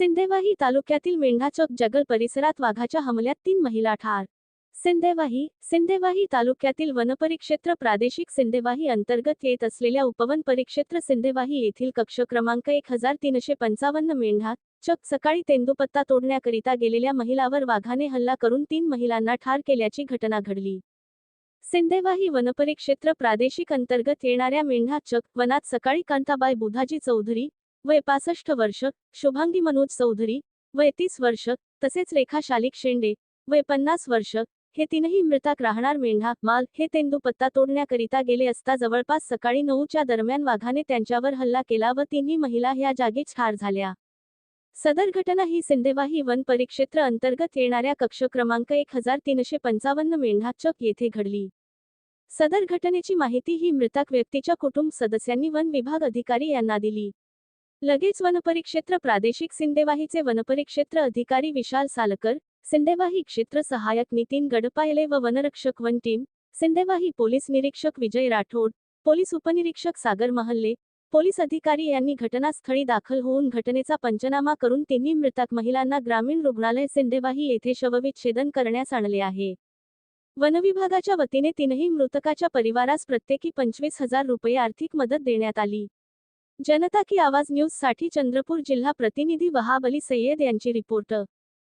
सिंदेवाही तालुक्यातील मेंढाचोक जगल परिसरात वाघाच्या हमल्यात तीन महिला ठार. सिंदेवाही सिंदेवाही तालुक्यातील वनपरिक्षेत्र प्रादेशिक सिंदेवाही अंतर्गत येत असलेल्या उपवन परिक्षेत्र सिंदेवाही येथील कक्ष क्रमांक एक हजार तीनशे पंचावन्न मेंढा चक सकाळी तेंदुपत्ता तोडण्याकरिता गेलेल्या महिलावर वाघाने हल्ला करून तीन महिलांना ठार केल्याची घटना घडली. सिंदेवाही वनपरिक्षेत्र प्रादेशिक अंतर्गत येणाऱ्या मेंढा चक वनात सकाळी कांताबाई बुधाजी चौधरी वय पासष्ट वर्ष शुभांगी मनोज चौधरी वय तीस वर्ष तसेच रेखा शालिक शेंडे वय पन्नास वर्ष हे तीनही मृतक राहणार मेंढा माल हे तेंदू पत्ता तोडण्याकरिता गेले असता जवळपास सकाळी नऊच्या दरम्यान वाघाने त्यांच्यावर हल्ला केला व तिन्ही महिला ह्या जागीच ठार झाल्या. सदर घटना ही सिंदेवाही वन परिक्षेत्र अंतर्गत येणाऱ्या कक्ष क्रमांक एक हजार तीनशे पंचावन्न मेंढा चक येथे घडली. सदर घटनेची माहिती ही मृतक व्यक्तीच्या कुटुंब सदस्यांनी वन विभाग अधिकारी यांना दिली. लगेच वनपरिक्षेत्र प्रादेशिक सिंदेवाहीचे वनपरिक्षेत्र अधिकारी विशाल सालकर सिंदेवाही क्षेत्र सहायक नितीन गडपायले व वनरक्षक वन टीम सिंदेवाही पोलीस निरीक्षक विजय राठोड पोलीस उपनिरीक्षक सागर महल्ले पोलीस अधिकारी यांनी घटनास्थळी दाखल होऊन घटनेचा पंचनामा करून तिन्ही मृतक महिलांना ग्रामीण रुग्णालय सिंदेवाही येथे शवविच्छेदन करण्यास आणले आहे. वनविभागाच्या वतीने तीनही मृतकाच्या परिवारास प्रत्येकी पंचवीस हजार रुपये आर्थिक मदत देण्यात आली. जनता की आवाज न्यूजसाठी चंद्रपूर जिल्हा प्रतिनिधी वहाब अली सय्यद यांची रिपोर्ट